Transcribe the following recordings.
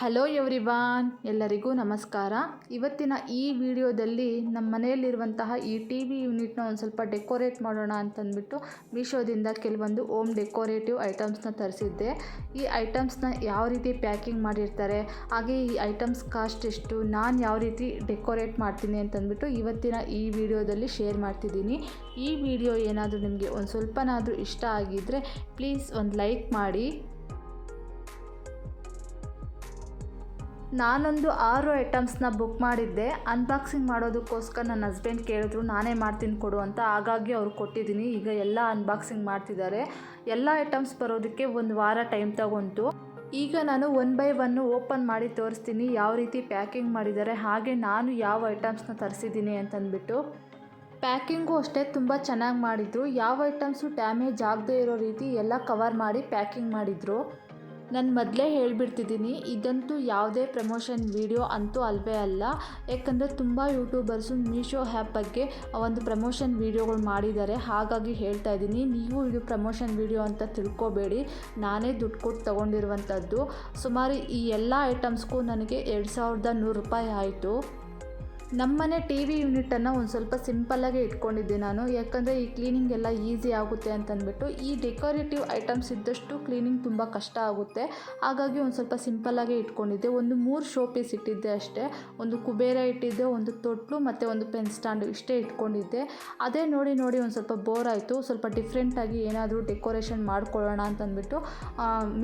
Hello everyone ಎಲ್ಲರಿಗೂ ನಮಸ್ಕಾರ. ಇವತ್ತಿನ ಈ ವಿಡಿಯೋದಲ್ಲಿ ನಮ್ಮ ಮನೆಯಲ್ಲಿರುವಂತಹ ಈ ಟಿ ವಿ ಯೂನಿಟ್ನ ಒಂದು ಸ್ವಲ್ಪ ಡೆಕೋರೇಟ್ ಮಾಡೋಣ ಅಂತಂದ್ಬಿಟ್ಟು ಮೀಶೋದಿಂದ ಕೆಲವೊಂದು ಓಮ್ ಡೆಕೋರೇಟಿವ್ ಐಟಮ್ಸ್ನ ತರಿಸಿದ್ದೆ. ಈ ಐಟಮ್ಸ್ನ ಯಾವ ರೀತಿ ಪ್ಯಾಕಿಂಗ್ ಮಾಡಿರ್ತಾರೆ, ಹಾಗೆ ಈ ಐಟಮ್ಸ್ ಕಾಸ್ಟ್ ಎಷ್ಟು, ನಾನು ಯಾವ ರೀತಿ ಡೆಕೋರೇಟ್ ಮಾಡ್ತೀನಿ ಅಂತಂದ್ಬಿಟ್ಟು ಇವತ್ತಿನ ಈ ವಿಡಿಯೋದಲ್ಲಿ ಶೇರ್ ಮಾಡ್ತಿದ್ದೀನಿ. ಈ ವಿಡಿಯೋ ಏನಾದರೂ ನಿಮಗೆ ಒಂದು ಸ್ವಲ್ಪನಾದರೂ ಇಷ್ಟ ಆಗಿದ್ದರೆ ಪ್ಲೀಸ್ ಒಂದು ಲೈಕ್ ಮಾಡಿ. ನಾನೊಂದು ಆರು ಐಟಮ್ಸ್ನ ಬುಕ್ ಮಾಡಿದ್ದೆ. ಅನ್ಬಾಕ್ಸಿಂಗ್ ಮಾಡೋದಕ್ಕೋಸ್ಕರ ನನ್ನ ಹಸ್ಬೆಂಡ್ ಕೇಳಿದ್ರು, ನಾನೇ ಮಾಡ್ತೀನಿ ಕೊಡು ಅಂತ. ಹಾಗಾಗಿ ಅವ್ರು ಕೊಟ್ಟಿದ್ದೀನಿ. ಈಗ ಎಲ್ಲ ಅನ್ಬಾಕ್ಸಿಂಗ್ ಮಾಡ್ತಿದ್ದಾರೆ. ಎಲ್ಲ ಐಟಮ್ಸ್ ಬರೋದಕ್ಕೆ ಒಂದು ವಾರ ಟೈಮ್ ತಗೊಂತು ಈಗ ನಾನು ಒನ್ ಬೈ ಒನ್ನು ಓಪನ್ ಮಾಡಿ ತೋರಿಸ್ತೀನಿ ಯಾವ ರೀತಿ ಪ್ಯಾಕಿಂಗ್ ಮಾಡಿದ್ದಾರೆ. ಹಾಗೆ ನಾನು ಯಾವ ಐಟಮ್ಸ್ನ ತರಿಸಿದ್ದೀನಿ ಅಂತಂದ್ಬಿಟ್ಟು. ಪ್ಯಾಕಿಂಗು ಅಷ್ಟೇ ತುಂಬ ಚೆನ್ನಾಗಿ ಮಾಡಿದರು. ಯಾವ ಐಟಮ್ಸು ಡ್ಯಾಮೇಜ್ ಆಗದೇ ಇರೋ ರೀತಿ ಎಲ್ಲ ಕವರ್ ಮಾಡಿ ಪ್ಯಾಕಿಂಗ್ ಮಾಡಿದರು. ನಾನು ಮೊದಲೇ ಹೇಳಿಬಿಡ್ತಿದ್ದೀನಿ ಇದಂತೂ ಯಾವುದೇ ಪ್ರಮೋಷನ್ ವಿಡಿಯೋ ಅಂತೂ ಅಲ್ವೇ ಅಲ್ಲ. ಯಾಕಂದರೆ ತುಂಬ ಯೂಟ್ಯೂಬರ್ಸು ಮೀಶೋ ಆ್ಯಪ್ ಬಗ್ಗೆ ಒಂದು ಪ್ರಮೋಷನ್ ವೀಡಿಯೋಗಳು ಮಾಡಿದ್ದಾರೆ. ಹಾಗಾಗಿ ಹೇಳ್ತಾ ಇದ್ದೀನಿ ನೀವು ಇದು ಪ್ರಮೋಷನ್ ವಿಡಿಯೋ ಅಂತ ತಿಳ್ಕೊಬೇಡಿ. ನಾನೇ ದುಡ್ಡು ಕೊಟ್ಟು ತೊಗೊಂಡಿರುವಂಥದ್ದು ಸುಮಾರು ಈ ಎಲ್ಲ ಐಟಮ್ಸ್ಗೂ ನನಗೆ ಎರಡು ಸಾವಿರದ ನೂರು ರೂಪಾಯಿ ಆಯಿತು. ನಮ್ಮನೆ ಟಿ ವಿ ಯೂನಿಟನ್ನು ಒಂದು ಸ್ವಲ್ಪ ಸಿಂಪಲ್ಲಾಗೆ ಇಟ್ಕೊಂಡಿದ್ದೆ ನಾನು. ಯಾಕಂದರೆ ಈ ಕ್ಲೀನಿಂಗ್ ಎಲ್ಲ ಈಸಿ ಆಗುತ್ತೆ ಅಂತಂದ್ಬಿಟ್ಟು ಈ ಡೆಕೋರೇಟಿವ್ ಐಟಮ್ಸ್ ಇದ್ದಷ್ಟು ಕ್ಲೀನಿಂಗ್ ತುಂಬ ಕಷ್ಟ ಆಗುತ್ತೆ. ಹಾಗಾಗಿ ಒಂದು ಸ್ವಲ್ಪ ಸಿಂಪಲ್ಲಾಗೆ ಇಟ್ಕೊಂಡಿದ್ದೆ. ಒಂದು ಮೂರು ಶೋ ಪೀಸ್ ಇಟ್ಟಿದ್ದೆ ಅಷ್ಟೇ. ಒಂದು ಕುಬೇರ ಇಟ್ಟಿದ್ದೆ, ಒಂದು ತೊಟ್ಲು ಮತ್ತು ಒಂದು ಪೆನ್ ಸ್ಟ್ಯಾಂಡು ಇಷ್ಟೇ ಇಟ್ಕೊಂಡಿದ್ದೆ. ಅದೇ ನೋಡಿ ನೋಡಿ ಒಂದು ಸ್ವಲ್ಪ ಬೋರ್ ಆಯಿತು. ಸ್ವಲ್ಪ ಡಿಫ್ರೆಂಟಾಗಿ ಏನಾದರೂ ಡೆಕೋರೇಷನ್ ಮಾಡ್ಕೊಳ್ಳೋಣ ಅಂತಂದ್ಬಿಟ್ಟು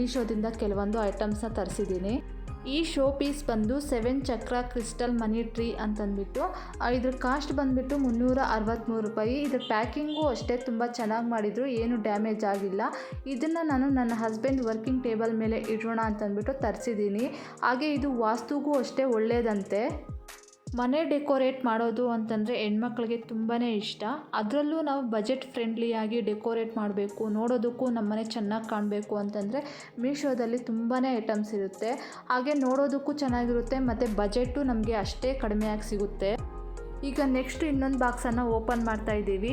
ಮೀಶೋದಿಂದ ಕೆಲವೊಂದು ಐಟಮ್ಸನ್ನ ತರಿಸಿದ್ದೀನಿ. ಈ ಶೋ ಪೀಸ್ ಬಂದು seven chakra crystal money tree ಅಂತಂದ್ಬಿಟ್ಟು ಇದ್ರ ಕಾಸ್ಟ್ ಬಂದುಬಿಟ್ಟು ಮುನ್ನೂರ ಅರವತ್ತ್ಮೂರು ರೂಪಾಯಿ. ಇದ್ರ ಪ್ಯಾಕಿಂಗು ಅಷ್ಟೇ ತುಂಬ ಚೆನ್ನಾಗಿ ಮಾಡಿದರು, ಏನು ಡ್ಯಾಮೇಜ್ ಆಗಿಲ್ಲ. ಇದನ್ನು ನಾನು ನನ್ನ ಹಸ್ಬೆಂಡ್ ವರ್ಕಿಂಗ್ ಟೇಬಲ್ ಮೇಲೆ ಇಡೋಣ ಅಂತಂದ್ಬಿಟ್ಟು ತರಿಸಿದ್ದೀನಿ. ಹಾಗೆ ಇದು ವಾಸ್ತುಗೂ ಅಷ್ಟೇ ಒಳ್ಳೆಯದಂತೆ ಮನೆ ಡೆಕೋರೇಟ್ ಮಾಡೋದು ಅಂತಂದರೆ ಹೆಣ್ಮಕ್ಳಿಗೆ ತುಂಬಾ ಇಷ್ಟ. ಅದರಲ್ಲೂ ನಾವು ಬಜೆಟ್ ಫ್ರೆಂಡ್ಲಿಯಾಗಿ ಡೆಕೋರೇಟ್ ಮಾಡಬೇಕು, ನೋಡೋದಕ್ಕೂ ನಮ್ಮನೆ ಚೆನ್ನಾಗಿ ಕಾಣಬೇಕು ಅಂತಂದರೆ ಮೀಶೋದಲ್ಲಿ ತುಂಬಾ ಐಟಮ್ಸ್ ಇರುತ್ತೆ. ಹಾಗೆ ನೋಡೋದಕ್ಕೂ ಚೆನ್ನಾಗಿರುತ್ತೆ, ಮತ್ತು ಬಜೆಟು ನಮಗೆ ಅಷ್ಟೇ ಕಡಿಮೆಯಾಗಿ ಸಿಗುತ್ತೆ. ಈಗ ನೆಕ್ಸ್ಟ್ ಇನ್ನೊಂದು ಬಾಕ್ಸನ್ನು ಓಪನ್ ಮಾಡ್ತಾ ಇದ್ದೀವಿ.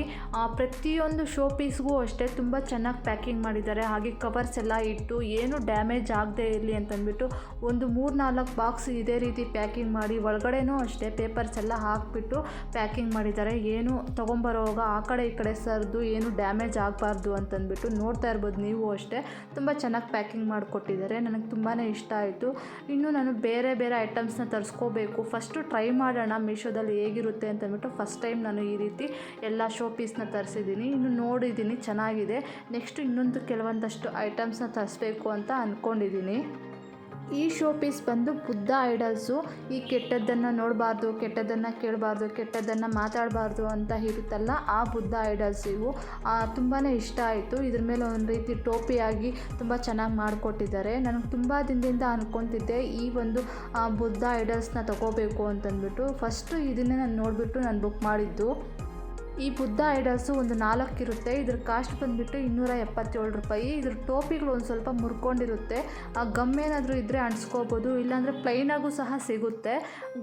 ಪ್ರತಿಯೊಂದು ಶೋ ಪೀಸ್ಗೂ ಅಷ್ಟೇ ತುಂಬ ಚೆನ್ನಾಗಿ ಪ್ಯಾಕಿಂಗ್ ಮಾಡಿದ್ದಾರೆ. ಹಾಗೆ ಕವರ್ಸ್ ಎಲ್ಲ ಇಟ್ಟು ಏನು ಡ್ಯಾಮೇಜ್ ಆಗದೆ ಇರಲಿ ಅಂತಂದ್ಬಿಟ್ಟು ಒಂದು ಮೂರು ನಾಲ್ಕು ಬಾಕ್ಸ್ ಇದೇ ರೀತಿ ಪ್ಯಾಕಿಂಗ್ ಮಾಡಿ ಒಳಗಡೆನೂ ಅಷ್ಟೇ ಪೇಪರ್ಸ್ ಎಲ್ಲ ಹಾಕಿಬಿಟ್ಟು ಪ್ಯಾಕಿಂಗ್ ಮಾಡಿದ್ದಾರೆ. ಏನು ತೊಗೊಂಬರೋವಾಗ ಆ ಕಡೆ ಈ ಕಡೆ ಸರಿದು, ಏನು ಡ್ಯಾಮೇಜ್ ಆಗಬಾರ್ದು ಅಂತಂದ್ಬಿಟ್ಟು ನೋಡ್ತಾ ಇರ್ಬೋದು ನೀವು ಅಷ್ಟೇ. ತುಂಬ ಚೆನ್ನಾಗಿ ಪ್ಯಾಕಿಂಗ್ ಮಾಡಿಕೊಟ್ಟಿದ್ದಾರೆ. ನನಗೆ ತುಂಬಾ ಇಷ್ಟ ಆಯಿತು. ಇನ್ನು ನಾನು ಬೇರೆ ಬೇರೆ ಐಟಮ್ಸ್ನ ತರಿಸ್ಕೋಬೇಕು. ಫಸ್ಟು ಟ್ರೈ ಮಾಡೋಣ. ಮೀಶೋದಲ್ಲಿ ಹೇಗಿರುತ್ತೆ ಇರುತ್ತೆ ಅಂತಂದ್ಬಿಟ್ಟು ಫಸ್ಟ್ ಟೈಮ್ ನಾನು ಈ ರೀತಿ ಎಲ್ಲ ಶೋ ಪೀಸ್ನ ತರಿಸಿದ್ದೀನಿ. ಇನ್ನು ನೋಡಿದ್ದೀನಿ, ಚೆನ್ನಾಗಿದೆ. ನೆಕ್ಸ್ಟ್ ಇನ್ನೊಂದು ಕೆಲವೊಂದಷ್ಟು ಐಟಮ್ಸ್ನ ತರಿಸ್ಬೇಕು ಅಂತ ಅಂದ್ಕೊಂಡಿದ್ದೀನಿ ಈ ಶೋ ಪೀಸ್ ಬಂದು ಬುದ್ಧ ಐಡಲ್ಸು. ಈ ಕೆಟ್ಟದ್ದನ್ನು ನೋಡಬಾರ್ದು, ಕೆಟ್ಟದ್ದನ್ನು ಕೇಳಬಾರ್ದು, ಕೆಟ್ಟದ್ದನ್ನು ಮಾತಾಡಬಾರ್ದು ಅಂತ ಇರುತ್ತಲ್ಲ ಆ ಬುದ್ಧ ಐಡಲ್ಸ್ ಇವು. ತುಂಬಾ ಇಷ್ಟ ಆಯಿತು. ಇದ್ರ ಮೇಲೆ ಒಂದು ರೀತಿ ಟೋಪಿಯಾಗಿ ತುಂಬ ಚೆನ್ನಾಗಿ ಮಾಡಿಕೊಟ್ಟಿದ್ದಾರೆ. ನನಗೆ ತುಂಬ ದಿನದಿಂದ ಅಂದ್ಕೊತಿದ್ದೆ ಈ ಒಂದು ಬುದ್ಧ ಐಡಲ್ಸ್ನ ತಗೋಬೇಕು ಅಂತಂದ್ಬಿಟ್ಟು. ಫಸ್ಟು ಇದನ್ನೇ ನಾನು ನೋಡಿಬಿಟ್ಟು ನಾನು ಬುಕ್ ಮಾಡಿದ್ದು. ಈ ಬುದ್ಧ ಐಡಲ್ಸು ಒಂದು ನಾಲ್ಕು ಇರುತ್ತೆ ಇದ್ರ ಕಾಸ್ಟ್ ಬಂದುಬಿಟ್ಟು ಇನ್ನೂರ ಎಪ್ಪತ್ತೇಳು ರೂಪಾಯಿ. ಇದ್ರ ಟೋಪಿಗಳು ಒಂದು ಸ್ವಲ್ಪ ಮುರ್ಕೊಂಡಿರುತ್ತೆ. ಆ ಗಮ್ ಏನಾದರೂ ಇದ್ದರೆ ಅಂಟಿಸ್ಕೋಬೋದು. ಇಲ್ಲಾಂದರೆ ಪ್ಲೈನಾಗೂ ಸಹ ಸಿಗುತ್ತೆ.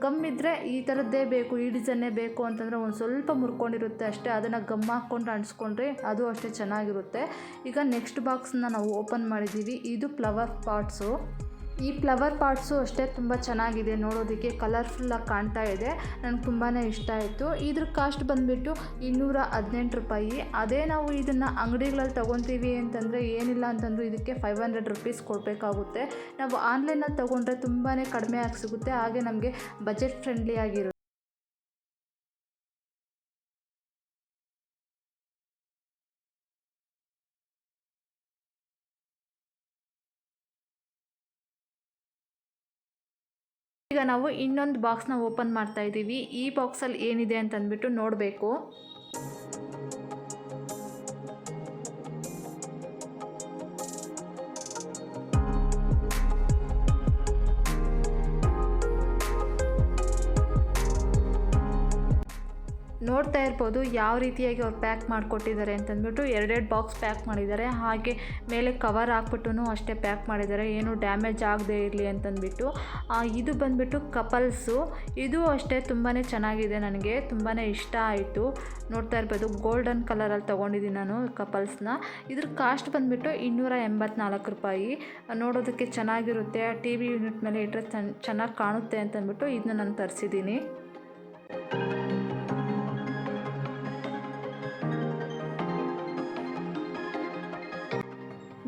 ಗಮ್ ಇದ್ದರೆ ಈ ಥರದ್ದೇ ಬೇಕು, ಈ ಡಿಸೈನ್ನೇ ಬೇಕು ಅಂತಂದರೆ ಒಂದು ಸ್ವಲ್ಪ ಮುರ್ಕೊಂಡಿರುತ್ತೆ ಅಷ್ಟೇ. ಅದನ್ನು ಗಮ್ ಹಾಕ್ಕೊಂಡು ಅಂಟಿಸ್ಕೊಂಡ್ರೆ ಅದು ಅಷ್ಟೇ ಚೆನ್ನಾಗಿರುತ್ತೆ. ಈಗ ನೆಕ್ಸ್ಟ್ ಬಾಕ್ಸ್ನ ನಾವು ಓಪನ್ ಮಾಡಿದ್ದೀವಿ. ಇದು ಫ್ಲವರ್ ಪಾಟ್ಸು ಈ ಫ್ಲವರ್ ಪಾರ್ಟ್ಸು ಅಷ್ಟೇ ತುಂಬ ಚೆನ್ನಾಗಿದೆ ನೋಡೋದಕ್ಕೆ ಕಲರ್ಫುಲ್ಲಾಗಿ ಕಾಣ್ತಾ ಇದೆ ನನಗೆ ತುಂಬಾ ಇಷ್ಟ ಆಯಿತು. ಇದ್ರ ಕಾಸ್ಟ್ ಬಂದುಬಿಟ್ಟು ಇನ್ನೂರ ಹದಿನೆಂಟು ರೂಪಾಯಿ. ಅದೇ ನಾವು ಇದನ್ನು ಅಂಗಡಿಗಳಲ್ಲಿ ತೊಗೊತೀವಿ ಅಂತಂದರೆ ಏನಿಲ್ಲ ಅಂತಂದರೂ ಇದಕ್ಕೆ ಫೈವ್ ಹಂಡ್ರೆಡ್ ರುಪೀಸ್ ಕೊಡಬೇಕಾಗುತ್ತೆ. ನಾವು ಆನ್ಲೈನಲ್ಲಿ ತೊಗೊಂಡ್ರೆ ತುಂಬಾ ಕಡಿಮೆ ಆಗಿ ಸಿಗುತ್ತೆ, ಹಾಗೆ ನಮಗೆ ಬಜೆಟ್ ಫ್ರೆಂಡ್ಲಿ ಆಗಿರುತ್ತೆ. ಈಗ ನಾವು ಇನ್ನೊಂದು ಬಾಕ್ಸ್ನ ಓಪನ್ ಮಾಡ್ತಾ ಇದ್ದೀವಿ ಈ ಬಾಕ್ಸಲ್ಲಿ ಏನಿದೆ ಅಂತಂದ್ಬಿಟ್ಟು ನೋಡಬೇಕು. ನೋಡ್ತಾ ಇರ್ಬೋದು ಯಾವ ರೀತಿಯಾಗಿ ಅವ್ರು ಪ್ಯಾಕ್ ಮಾಡಿಕೊಟ್ಟಿದ್ದಾರೆ ಅಂತಂದ್ಬಿಟ್ಟು ಎರಡೆರಡು ಬಾಕ್ಸ್ ಪ್ಯಾಕ್ ಮಾಡಿದ್ದಾರೆ. ಹಾಗೆ ಮೇಲೆ ಕವರ್ ಹಾಕ್ಬಿಟ್ಟು ಅಷ್ಟೇ ಪ್ಯಾಕ್ ಮಾಡಿದ್ದಾರೆ. ಏನು ಡ್ಯಾಮೇಜ್ ಆಗದೆ ಇರಲಿ ಅಂತಂದ್ಬಿಟ್ಟು. ಇದು ಬಂದ್ಬಿಟ್ಟು ಕಪಲ್ಸು ಇದು ಅಷ್ಟೇ ತುಂಬಾ ಚೆನ್ನಾಗಿದೆ ನನಗೆ. ತುಂಬಾ ಇಷ್ಟ ಆಯಿತು. ನೋಡ್ತಾ ಇರ್ಬೋದು ಗೋಲ್ಡನ್ ಕಲರಲ್ಲಿ ತೊಗೊಂಡಿದ್ದೀನಿ ನಾನು ಕಪಲ್ಸ್ನ ಇದ್ರ ಕಾಸ್ಟ್ ಬಂದುಬಿಟ್ಟು ಇನ್ನೂರ ಎಂಬತ್ನಾಲ್ಕು ರೂಪಾಯಿ. ನೋಡೋದಕ್ಕೆ ಚೆನ್ನಾಗಿರುತ್ತೆ. ಟಿ ವಿ ಯೂನಿಟ್ ಮೇಲೆ ಇಟ್ಟರೆ ಚೆನ್ನಾಗಿ ಕಾಣುತ್ತೆ ಅಂತಂದ್ಬಿಟ್ಟು ಇದನ್ನ ನಾನು ತರಿಸಿದ್ದೀನಿ.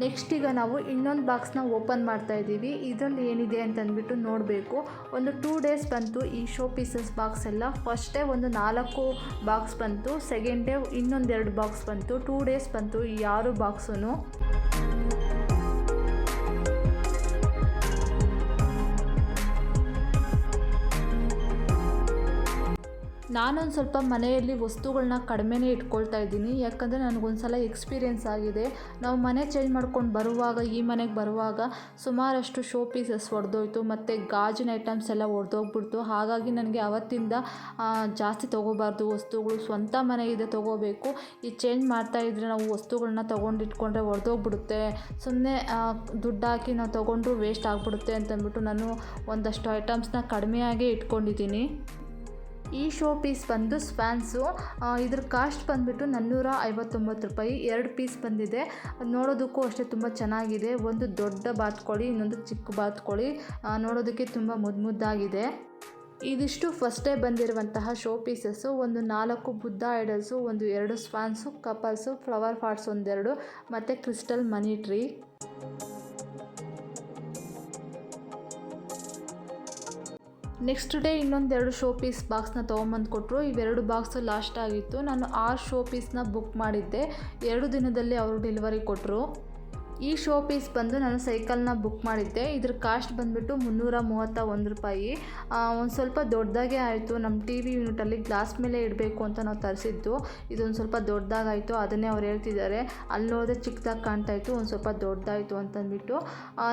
ನೆಕ್ಸ್ಟ್ ಈಗ ನಾವು ಇನ್ನೊಂದು ಬಾಕ್ಸ್ನ ಓಪನ್ ಮಾಡ್ತಾ ಇದ್ದೀವಿ. ಇದರಲ್ಲಿ ಏನಿದೆ ಅಂತಂದ್ಬಿಟ್ಟು ನೋಡಬೇಕು. ಒಂದು ಟೂ ಡೇಸ್ ಬಂತು ಈ ಶೋ ಪೀಸಸ್ ಬಾಕ್ಸ್ ಎಲ್ಲ. ಫಸ್ಟ್ ಒಂದು ನಾಲ್ಕು ಬಾಕ್ಸ್ ಬಂತು. ಸೆಕೆಂಡ್ ಡೇ ಇನ್ನೊಂದೆರಡು ಬಾಕ್ಸ್ ಬಂತು. ಟೂ ಡೇಸ್ ಬಂತು ಈ ಆರು ಬಾಕ್ಸೂ ನಾನೊಂದು ಸ್ವಲ್ಪ ಮನೆಯಲ್ಲಿ ವಸ್ತುಗಳನ್ನ ಕಡಿಮೆನೇ ಇಟ್ಕೊಳ್ತಾ ಇದ್ದೀನಿ. ಯಾಕಂದರೆ ನನಗೊಂದ್ಸಲ ಎಕ್ಸ್ಪೀರಿಯೆನ್ಸ್ ಆಗಿದೆ. ನಾವು ಮನೆ ಚೇಂಜ್ ಮಾಡ್ಕೊಂಡು ಬರುವಾಗ, ಈ ಮನೆಗೆ ಬರುವಾಗ ಸುಮಾರಷ್ಟು ಶೋ ಪೀಸಸ್ ಒಡೆದೋಯ್ತು, ಮತ್ತು ಗಾಜಿನ ಐಟಮ್ಸ್ ಎಲ್ಲ ಒಡೆದೋಗ್ಬಿಡ್ತು. ಹಾಗಾಗಿ ನನಗೆ ಅವತ್ತಿಂದ ಜಾಸ್ತಿ ತೊಗೋಬಾರ್ದು ವಸ್ತುಗಳು. ಸ್ವಂತ ಮನೆ ಇದೆ ತೊಗೋಬೇಕು. ಈ ಚೇಂಜ್ ಮಾಡ್ತಾ ಇದ್ದರೆ ನಾವು ವಸ್ತುಗಳನ್ನ ತೊಗೊಂಡಿಟ್ಕೊಂಡ್ರೆ ಒಡೆದೋಗ್ಬಿಡುತ್ತೆ. ಸುಮ್ಮನೆ ದುಡ್ಡು ಹಾಕಿ ನಾವು ತೊಗೊಂಡ್ರು ವೇಸ್ಟ್ ಆಗಿಬಿಡುತ್ತೆ ಅಂತಂದ್ಬಿಟ್ಟು ನಾನು ಒಂದಷ್ಟು ಐಟಮ್ಸ್ನ ಕಡಿಮೆಯಾಗೇ ಇಟ್ಕೊಂಡಿದ್ದೀನಿ. ಈ ಶೋ ಪೀಸ್ ಬಂದು ಸ್ಪ್ಯಾನ್ಸು ಇದ್ರ ಕಾಸ್ಟ್ ಬಂದುಬಿಟ್ಟು ನಾನ್ನೂರ ಐವತ್ತೊಂಬತ್ತು ರೂಪಾಯಿ. ಎರಡು ಪೀಸ್ ಬಂದಿದೆ. ನೋಡೋದಕ್ಕೂ ಅಷ್ಟೇ ತುಂಬ ಚೆನ್ನಾಗಿದೆ. ಒಂದು ದೊಡ್ಡ ಬಾತ್ಕೋಳಿ, ಇನ್ನೊಂದು ಚಿಕ್ಕ ಬಾತ್ಕೋಳಿ. ನೋಡೋದಕ್ಕೆ ತುಂಬ ಮುದ್ದು ಮುದ್ದಾಗಿದೆ. ಇದಿಷ್ಟು ಫಸ್ಟೇ ಬಂದಿರುವಂತಹ ಶೋ ಪೀಸಸ್ಸು. ಒಂದು ನಾಲ್ಕು ಬುದ್ಧ ಐಡಲ್ಸು, ಒಂದು ಎರಡು ಸ್ಪಾನ್ಸು ಕಪಲ್ಸು, ಫ್ಲವರ್ ಪಾಟ್ಸ್ ಒಂದೆರಡು, ಮತ್ತು crystal money tree. Next day ಇನ್ನೊಂದೆರಡು ಶೋ ಪೀಸ್ ಬಾಕ್ಸ್ನ ತೊಗೊಂಬಂದು ಕೊಟ್ಟರು ಇವೆರಡು ಬಾಕ್ಸ್ ಲಾಸ್ಟ್ ಆಗಿತ್ತು. ನಾನು ಆರು ಶೋ ಪೀಸ್ನ ಬುಕ್ ಮಾಡಿದ್ದೆ. ಎರಡು ದಿನದಲ್ಲಿ ಅವರು ಡೆಲಿವರಿ ಕೊಟ್ಟರು ಈ ಶೋ ಪೀಸ್ ಬಂದು ನಾನು ಸೈಕಲ್ನ ಬುಕ್ ಮಾಡಿದ್ದೆ. ಇದ್ರ ಕಾಸ್ಟ್ ಬಂದುಬಿಟ್ಟು ಮುನ್ನೂರ ಮೂವತ್ತ ಒಂದು ರೂಪಾಯಿ ಒಂದು ಸ್ವಲ್ಪ ದೊಡ್ಡದಾಗೆ ಆಯಿತು. ನಮ್ಮ ಟಿ ವಿ ಯೂನಿಟಲ್ಲಿ ಗ್ಲಾಸ್ ಮೇಲೆ ಇಡಬೇಕು ಅಂತ ನಾವು ತರಿಸಿದ್ದು. ಇದೊಂದು ಸ್ವಲ್ಪ ದೊಡ್ಡದಾಗಾಯಿತು. ಅದನ್ನೇ ಅವ್ರು ಹೇಳ್ತಿದ್ದಾರೆ. ಅಲ್ಲಿ ನೋಡಿದ್ರೆ ಚಿಕ್ಕದಾಗಿ ಕಾಣ್ತಾ ಇತ್ತು, ಒಂದು ಸ್ವಲ್ಪ ದೊಡ್ಡದಾಯಿತು ಅಂತಂದ್ಬಿಟ್ಟು.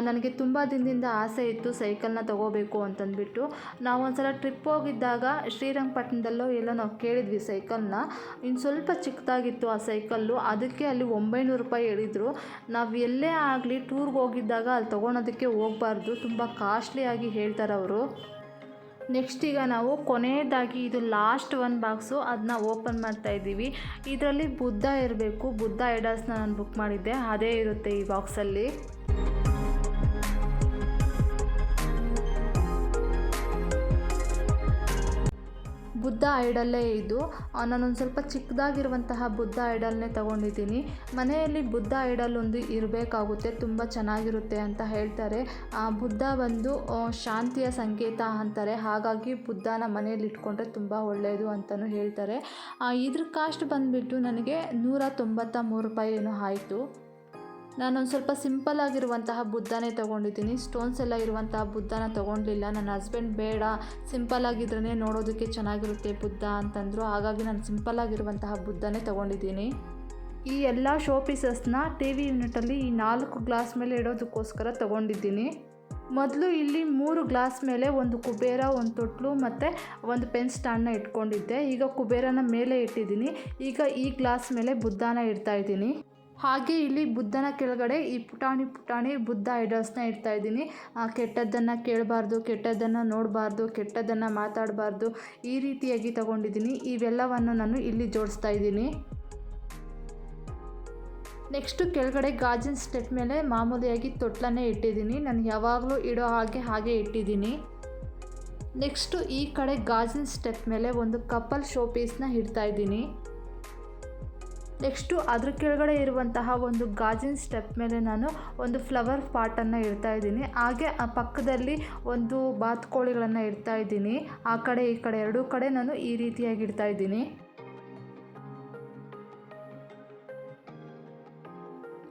ನನಗೆ ತುಂಬ ದಿನದಿಂದ ಆಸೆ ಇತ್ತು ಸೈಕಲ್ನ ತೊಗೋಬೇಕು ಅಂತಂದ್ಬಿಟ್ಟು. ನಾವು ಒಂದ್ಸಲ ಟ್ರಿಪ್ ಹೋಗಿದ್ದಾಗ ಶ್ರೀರಂಗಪಟ್ಟಣದಲ್ಲೋ ಎಲ್ಲೋ ನಾವು ಕೇಳಿದ್ವಿ ಸೈಕಲ್ನ. ಇನ್ನು ಸ್ವಲ್ಪ ಚಿಕ್ಕದಾಗಿತ್ತು ಆ ಸೈಕಲ್ಲು. ಅದಕ್ಕೆ ಅಲ್ಲಿ ಒಂಬೈನೂರು ರೂಪಾಯಿ ಹೇಳಿದರು. ನಾವು ಎಲ್ಲೇ ಆಗಲಿ ಟೂರ್ಗೆ ಹೋಗಿದ್ದಾಗ ಅಲ್ಲಿ ತೊಗೊಳೋದಕ್ಕೆ ಹೋಗಬಾರ್ದು. ತುಂಬ ಕಾಸ್ಟ್ಲಿಯಾಗಿ ಹೇಳ್ತಾರೆ ಅವರು. ನೆಕ್ಸ್ಟ್ ಈಗ ನಾವು ಕೊನೆಯದಾಗಿ ಇದು ಲಾಸ್ಟ್ ಒನ್ ಬಾಕ್ಸು ಅದನ್ನ ಓಪನ್ ಮಾಡ್ತಾ ಇದ್ದೀವಿ. ಇದರಲ್ಲಿ ಬುದ್ಧ ಇರಬೇಕು. ಬುದ್ಧ ಐಡಲ್ಸ್ನ ನಾನು ಬುಕ್ ಮಾಡಿದ್ದೆ. ಅದೇ ಇರುತ್ತೆ ಈ ಬಾಕ್ಸಲ್ಲಿ ಬುದ್ಧ ಐಡಲ್ಲೇ ಇದು ನಾನು ನಾನೊಂದು ಸ್ವಲ್ಪ ಚಿಕ್ಕದಾಗಿರುವಂತಹ ಬುದ್ಧ ಐಡಲ್ನೇ ತಗೊಂಡಿದ್ದೀನಿ. ಮನೆಯಲ್ಲಿ ಬುದ್ಧ ಐಡಲ್ ಒಂದು ಇರಬೇಕಾಗುತ್ತೆ, ತುಂಬ ಚೆನ್ನಾಗಿರುತ್ತೆ ಅಂತ ಹೇಳ್ತಾರೆ. ಬುದ್ಧ ಬಂದು ಶಾಂತಿಯ ಸಂಕೇತ ಅಂತಾರೆ. ಹಾಗಾಗಿ ಬುದ್ಧನ ಮನೆಯಲ್ಲಿ ಇಟ್ಕೊಂಡ್ರೆ ತುಂಬ ಒಳ್ಳೆಯದು ಅಂತಲೂ ಹೇಳ್ತಾರೆ. ಇದ್ರ ಕಾಸ್ಟ್ ಬಂದುಬಿಟ್ಟು ನನಗೆ ನೂರ ತೊಂಬತ್ತ ಮೂರು ರೂಪಾಯಿ ಏನೋ ಆಯಿತು. ನಾನೊಂದು ಸ್ವಲ್ಪ ಸಿಂಪಲ್ ಆಗಿರುವಂತಹ ಬುದ್ಧನೇ ತೊಗೊಂಡಿದ್ದೀನಿ. ಸ್ಟೋನ್ಸ್ ಎಲ್ಲ ಇರುವಂತಹ ಬುದ್ಧನ ತೊಗೊಂಡಿಲ್ಲ. ನನ್ನ ಹಸ್ಬೆಂಡ್ ಬೇಡ. ಸಿಂಪಲ್ ಆಗಿದ್ರೇ ನೋಡೋದಕ್ಕೆ ಚೆನ್ನಾಗಿರುತ್ತೆ ಬುದ್ಧ ಅಂತಂದರು. ಹಾಗಾಗಿ ನಾನು ಸಿಂಪಲ್ ಆಗಿರುವಂತಹ ಬುದ್ಧನೇ ತೊಗೊಂಡಿದ್ದೀನಿ. ಈ ಎಲ್ಲ ಶೋ ಪೀಸಸ್ನ ಟಿ ವಿ ಯೂನಿಟಲ್ಲಿ ಈ ನಾಲ್ಕು ಗ್ಲಾಸ್ ಮೇಲೆ ಇಡೋದಕ್ಕೋಸ್ಕರ ತೊಗೊಂಡಿದ್ದೀನಿ. ಮೊದಲು ಇಲ್ಲಿ ಮೂರು ಗ್ಲಾಸ್ ಮೇಲೆ ಒಂದು ಕುಬೇರ, ಒಂದು ತೊಟ್ಲು ಮತ್ತು ಒಂದು ಪೆನ್ ಸ್ಟ್ಯಾಂಡ್ನ ಇಟ್ಕೊಂಡಿದ್ದೆ. ಈಗ ಕುಬೇರನ ಮೇಲೆ ಇಟ್ಟಿದ್ದೀನಿ. ಈಗ ಈ ಗ್ಲಾಸ್ ಮೇಲೆ ಬುದ್ಧನ ಇಡ್ತಾ ಇದ್ದೀನಿ. ಹಾಗೆ ಇಲ್ಲಿ ಬುದ್ಧನ ಕೆಳಗಡೆ ಈ ಪುಟಾಣಿ ಪುಟಾಣಿ ಬುದ್ಧ ಐಡಲ್ಸ್ನ ಇಡ್ತಾ ಇದ್ದೀನಿ. ಕೆಟ್ಟದ್ದನ್ನು ಕೇಳಬಾರ್ದು, ಕೆಟ್ಟದ್ದನ್ನು ನೋಡಬಾರ್ದು, ಕೆಟ್ಟದ್ದನ್ನು ಮಾತಾಡಬಾರ್ದು ಈ ರೀತಿಯಾಗಿ ತಗೊಂಡಿದ್ದೀನಿ. ಇವೆಲ್ಲವನ್ನು ನಾನು ಇಲ್ಲಿ ಜೋಡಿಸ್ತಾ ಇದ್ದೀನಿ. ನೆಕ್ಸ್ಟು ಕೆಳಗಡೆ ಗಾಜಿನ ಸ್ಟೆಪ್ ಮೇಲೆ ಮಾಮೂಲಿಯಾಗಿ ತೊಟ್ಲನ್ನೇ ಇಟ್ಟಿದ್ದೀನಿ. ನಾನು ಯಾವಾಗಲೂ ಇಡೋ ಹಾಗೆ ಹಾಗೆ ಇಟ್ಟಿದ್ದೀನಿ. ನೆಕ್ಸ್ಟು ಈ ಕಡೆ ಗಾಜಿನ ಸ್ಟೆಪ್ ಮೇಲೆ ಒಂದು ಕಪಲ್ ಶೋ ಪೀಸ್ನ ಇಡ್ತಾ ಇದ್ದೀನಿ. ನೆಕ್ಸ್ಟು ಅದ್ರ ಕೆಳಗಡೆ ಇರುವಂತಹ ಒಂದು ಗಾಜಿನ ಸ್ಟೆಪ್ ಮೇಲೆ ನಾನು ಒಂದು ಫ್ಲವರ್ ಪಾಟನ್ನು ಇಡ್ತಾ ಇದ್ದೀನಿ. ಹಾಗೆ ಆ ಪಕ್ಕದಲ್ಲಿ ಒಂದು ಬಾತುಕೋಳಿಗಳನ್ನು ಇಡ್ತಾ ಇದ್ದೀನಿ. ಆ ಕಡೆ ಈ ಕಡೆ ಎರಡೂ ಕಡೆ ನಾನು ಈ ರೀತಿಯಾಗಿ ಇಡ್ತಾ ಇದ್ದೀನಿ.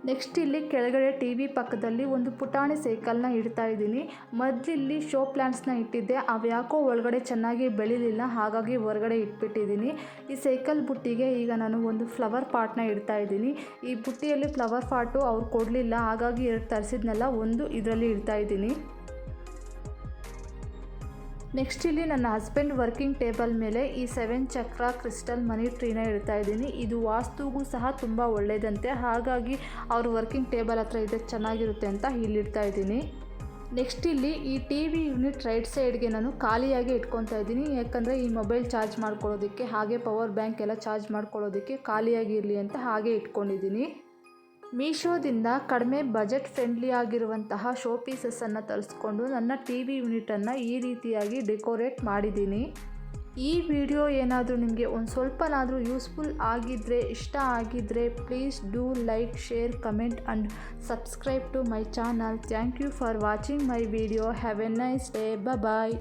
ನೆಕ್ಸ್ಟ್ ಇಲ್ಲಿ ಕೆಳಗಡೆ ಟಿ ವಿ ಪಕ್ಕದಲ್ಲಿ ಒಂದು ಪುಟಾಣಿ ಸೈಕಲ್ನ ಇಡ್ತಾ ಇದ್ದೀನಿ. ಮೊದಲಿಲ್ಲಿ ಶೋ ಪ್ಲ್ಯಾಂಟ್ಸ್ನ ಇಟ್ಟಿದ್ದೆ. ಅವ್ಯಾಕೋ ಒಳಗಡೆ ಚೆನ್ನಾಗಿ ಬೆಳಿಲಿಲ್ಲ, ಹಾಗಾಗಿ ಹೊರಗಡೆ ಇಟ್ಬಿಟ್ಟಿದ್ದೀನಿ. ಈ ಸೈಕಲ್ ಬುಟ್ಟಿಗೆ ಈಗ ನಾನು ಒಂದು ಫ್ಲವರ್ ಪಾಟ್ನ ಇಡ್ತಾ ಇದ್ದೀನಿ. ಈ ಬುಟ್ಟಿಯಲ್ಲಿ ಫ್ಲವರ್ ಪಾಟು ಅವ್ರು ಕೊಡಲಿಲ್ಲ, ಹಾಗಾಗಿ ಎರಡು ತರಿಸಿದ್ನೆಲ್ಲ ಒಂದು ಇದರಲ್ಲಿ ಇಡ್ತಾ ಇದ್ದೀನಿ. ನೆಕ್ಸ್ಟ್ ಇಲ್ಲಿ ನನ್ನ ಹಸ್ಬೆಂಡ್ ವರ್ಕಿಂಗ್ ಟೇಬಲ್ ಮೇಲೆ ಈ ಸೆವೆನ್ ಚಕ್ರ ಕ್ರಿಸ್ಟಲ್ ಮನಿ ಟ್ರೀನ ಇಡ್ತಾ ಇದ್ದೀನಿ. ಇದು ವಾಸ್ತುಗೂ ಸಹ ತುಂಬ ಒಳ್ಳೆಯದಂತೆ ಹಾಗಾಗಿ ಅವ್ರ ವರ್ಕಿಂಗ್ ಟೇಬಲ್ ಹತ್ರ ಇದೆ ಚೆನ್ನಾಗಿರುತ್ತೆ ಅಂತ ಇಲ್ಲಿಡ್ತಾ ಇದ್ದೀನಿ. ನೆಕ್ಸ್ಟ್ ಇಲ್ಲಿ ಈ ಟಿ ವಿ ಯೂನಿಟ್ ರೈಟ್ ಸೈಡ್ಗೆ ನಾನು ಖಾಲಿಯಾಗಿ ಇಟ್ಕೊತಾ ಇದ್ದೀನಿ. ಯಾಕಂದರೆ ಈ ಮೊಬೈಲ್ ಚಾರ್ಜ್ ಮಾಡ್ಕೊಳ್ಳೋದಕ್ಕೆ ಹಾಗೆ ಪವರ್ ಬ್ಯಾಂಕ್ ಎಲ್ಲ ಚಾರ್ಜ್ ಮಾಡ್ಕೊಳ್ಳೋದಕ್ಕೆ ಖಾಲಿಯಾಗಿರಲಿ ಅಂತ ಹಾಗೆ ಇಟ್ಕೊಂಡಿದ್ದೀನಿ. ಮೀಶೋದಿಂದ ಕಡಿಮೆ ಬಜೆಟ್ ಫ್ರೆಂಡ್ಲಿ ಆಗಿರುವಂತಹ ಶೋ ಪೀಸಸನ್ನು ತರಿಸ್ಕೊಂಡು ನನ್ನ ಟಿ ವಿ ಯೂನಿಟನ್ನು ಈ ರೀತಿಯಾಗಿ ಡೆಕೋರೇಟ್ ಮಾಡಿದ್ದೀನಿ. ಈ ವಿಡಿಯೋ ಏನಾದರೂ ನಿಮಗೆ ಒಂದು ಸ್ವಲ್ಪನಾದರೂ ಯೂಸ್ಫುಲ್ ಆಗಿದ್ದರೆ ಇಷ್ಟ ಆಗಿದ್ದರೆ please do like, share, comment and subscribe to my channel. Thank you for watching my video. Have a nice day. Bye